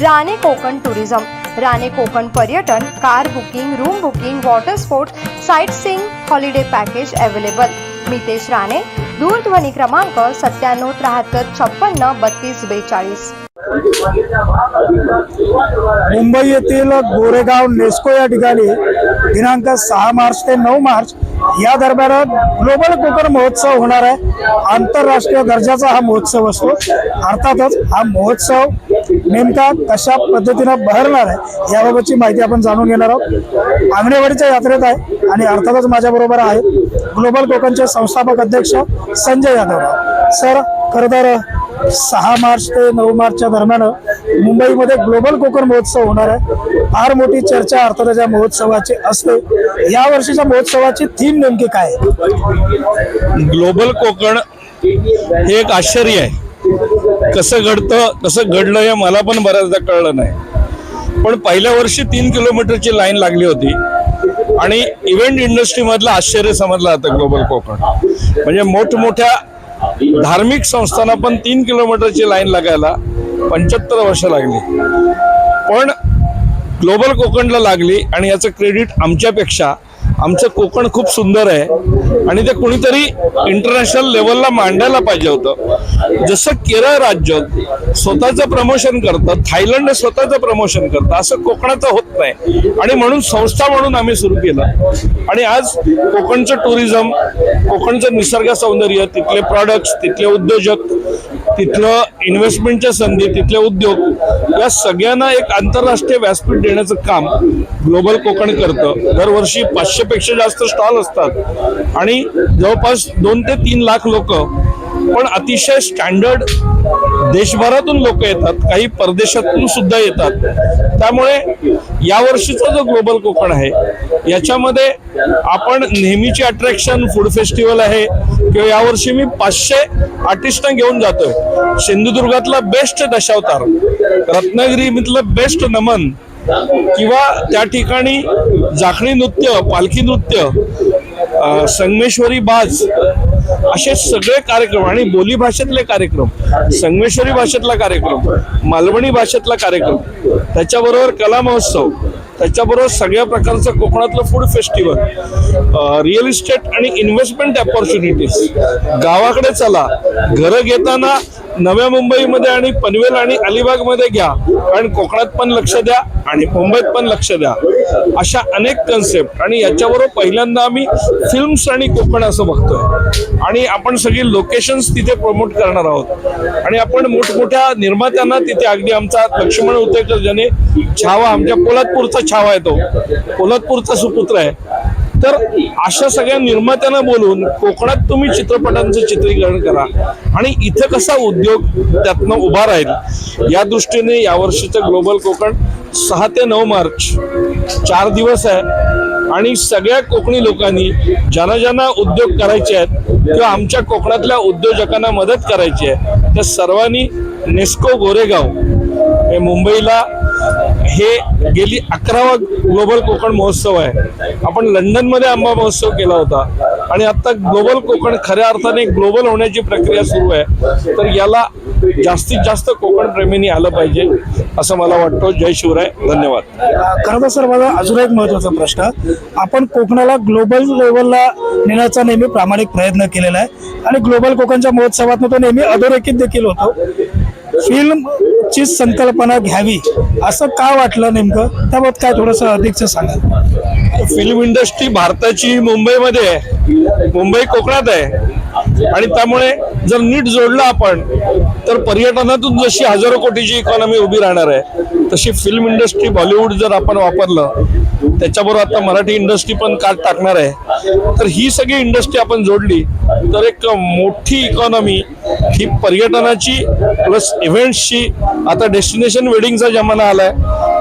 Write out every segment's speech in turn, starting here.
Rane Konkan tourism. Rane Konkan पर्यटन car booking room booking water sport sightseeing holiday package available. Mitesh Rane दूरध्वनी क्रमांक सत्त्याण्णव त्र्याहत्तर छप्पन्न बत्तीस बेचाळीस. मुंबई येथील गोरेगाव नेस्को या ठिकाणी दिनांक सहा मार्च ते नऊ मार्च या दरम्यान ग्लोबल कोकण महोत्सव होणार आहे. आंतरराष्ट्रीय दर्जाचा हा महोत्सव असतो. अर्थातच हा महोत्सव नेमका कशा पद्धतीनं बहरणार आहे याबाबतची माहिती आपण जाणून घेणार आहोत. आंगणेवाडीच्या यात्रेत आहे आणि अर्थातच माझ्याबरोबर आहेत ग्लोबल कोकणचे संस्थापक अध्यक्ष संजय यादव. सर खरं तर सहा मार्च ते नऊ मार्चच्या दरम्यान मुंबईमध्ये ग्लोबल कोकण महोत्सव होणार आहे. फार मोठी चर्चा अर्थात या महोत्सवाची असते. या वर्षीच्या महोत्सवाची थीम नेमकी काय ग्लोबल कोकण हे एक आश्चर्य आहे. कसं घडतं कसं घडलं हे मला पण बऱ्याचदा कळलं नाही. पण पहिल्या वर्षी तीन किलोमीटरची लाईन लागली होती. आणि इव्हेंट इंडस्ट्रीमधलं आश्चर्य समजलं जातं ग्लोबल कोकण. म्हणजे मोठमोठ्या धार्मिक संस्थांना पण तीन किलोमीटरची लाईन लागायला पंच्याहत्तर वर्ष लागली. पण ग्लोबल कोकणला लागली आणि याचं क्रेडिट आमच्यापेक्षा आमचं कोकण खूप सुंदर आहे आणि ते कुणीतरी इंटरनॅशनल लेवलला मांडायला पाहिजे होतं. जसं केरळ राज्य स्वतःचं प्रमोशन करतं थायलंड स्वतःचं प्रमोशन करतं असं कोकणाचं होत नाही. आणि म्हणून संस्था म्हणून आम्ही सुरू केलं. आणि आज कोकणचं टुरिझम कोकणचं निसर्ग सौंदर्य तिथले प्रॉडक्ट्स तिथले उद्योजक तिथलं इन्व्हेस्टमेंटच्या संधी तिथले उद्योग या सगळ्यांना एक आंतरराष्ट्रीय व्यासपीठ देण्याचं काम ग्लोबल कोकण करतं. दरवर्षी पाचशेपेक्षा जास्त स्टॉल असतात. आणि जवळपास दोन ते तीन लाख लोक पण अतिशय स्टँडर्ड देशभरातून लोक येतात. काही परदेशातून सुद्धा येतात. त्यामुळे यावर्षीचा जो ग्लोबल कोकण आहे याच्यामध्ये आपण नेहमीची अट्रॅक्शन फूड फेस्टिवल आहे. किंवा यावर्षी मी पाचशे आर्टिस्टना घेऊन जातोय. सिंधुदुर्गातला बेस्ट दशावतार. रत्नागिरीमधलं बेस्ट नमन. किंवा त्या ठिकाणी जाखणी नृत्य पालखी नृत्य संगमेश्वरी बाज असे सगळे कार्यक्रम आणि बोली भाषेतले कार्यक्रम. संगमेश्वरी भाषेतला कार्यक्रम मालवणी भाषेतला कार्यक्रम. त्याच्याबरोबर कला महोत्सव. त्याच्याबरोबर सगळ्या प्रकारचं कोकणातलं फूड फेस्टिवल रिअल इस्टेट आणि इन्व्हेस्टमेंट ऑपॉर्च्युनिटीज गावाकडे चला घरं घेताना नव्या मुंबईमध्ये आणि पनवेल आणि अलिबागमध्ये घ्या. कारण कोकणात पण लक्ष द्या आणि मुंबईत पण लक्ष द्या. अशा अनेक कन्सेप्ट आणि याच्याबरोबर पहिल्यांदा आम्ही फिल्म्स आणि कोकण असं बघतोय. आणि आपण सगळी लोकेशन्स तिथे प्रमोट करणार आहोत. आणि आपण मोठमोठ्या निर्मात्यांना तिथे अगदी आमचा लक्ष्मण उतेकर ज्याने छावा आमच्या पोलादपूरचा छावा येतो पोलादपूरचा सुपुत्र आहे. तर अशा सगळ्या निर्मात्यांना बोलून कोकणात तुम्ही चित्रपटांचं चित्रीकरण करा. आणि इथं कसा उद्योग त्यातनं उभा राहील या दृष्टीने यावर्षीचं ग्लोबल कोकण सहा ते नऊ मार्च चार दिवस आहे. आणि सगळ्या कोकणी लोकांनी ज्यांना ज्यांना उद्योग करायचे आहेत किंवा आमच्या कोकणातल्या उद्योजकांना मदत करायची आहे त्या सर्वांनी नेस्को गोरेगाव हे मुंबईला हे गेली अकरावा ग्लोबल कोकण महोत्सव आहे. आपण लंडनमध्ये आंबा महोत्सव केला होता. आणि आता ग्लोबल कोकण खऱ्या अर्थाने ग्लोबल होण्याची प्रक्रिया सुरू आहे. तर याला जास्तीत जास्त कोकण प्रेमींनी आलं पाहिजे असं मला वाटतं. जय शिवराय. धन्यवाद. खरं तर सर माझा अजून एक महत्त्वाचा प्रश्न. आपण कोकणाला ग्लोबल लेवलला नेण्याचा नेहमी प्रामाणिक प्रयत्न केलेला आहे. आणि ग्लोबल कोकणच्या महोत्सवात तो नेहमी अधोरेखित देखील होतो. फिल्मची संकल्पना घ्यावी असं का वाटलं नेमकं? त्याबाबत काय थोडंसं अधिकच सांगा फिल्म इंडस्ट्री भारताची मुंबईमध्ये आहे. मुंबई कोकणात आहे. आणि त्यामुळे जर नीट जोडलं आपण तर पर्यटनातून जशी हजारो कोटीची इकॉनॉमी उभी राहणार आहे. तशी फिल्म इंडस्ट्री बॉलिवूड जर आपण वापरलं त्याच्याबरोबर आता मराठी इंडस्ट्री पण काट टाकणार आहे. तर ही सगळी इंडस्ट्री आपण जोडली तर एक मोठी इकॉनॉमी ही पर्यटनाची प्लस इव्हेंट्सची आता डेस्टिनेशन वेडिंगचा जमाना आलाय.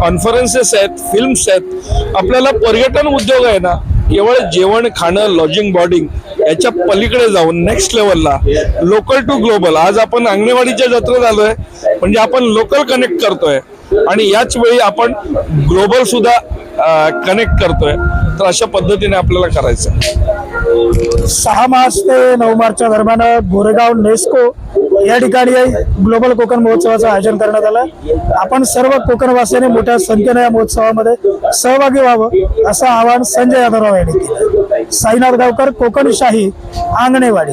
कॉन्फरन्सेस आहेत फिल्म्स आहेत. आपल्याला पर्यटन उद्योग आहे ना केवळ जेवण खाणं लॉजिंग बॉर्डिंग याच्या पलीकडे जाऊन नेक्स्ट लेवलला लोकल टू ग्लोबल आज आपण अंगणेवाडीच्या जत्रेत आलोय म्हणजे आपण लोकल कनेक्ट करतोय. आणि याच वेळी आपण ग्लोबल सुद्धा कनेक्ट करतोय. तर अशा पद्धतीने आपल्याला करायचं. सहा मार्च ते नऊ मार्चच्या दरम्यान गोरेगाव नेस्को या ठिकाणी ग्लोबल कोकण महोत्सवाचं आयोजन करण्यात आलं. आपण सर्व कोकणवासियांनी मोठ्या संख्येने या महोत्सवामध्ये सहभागी व्हावं असं आवाहन संजय यादवराव यांनी केलं. साईनाथ गावकर कोकणशाही आंगणेवाडी.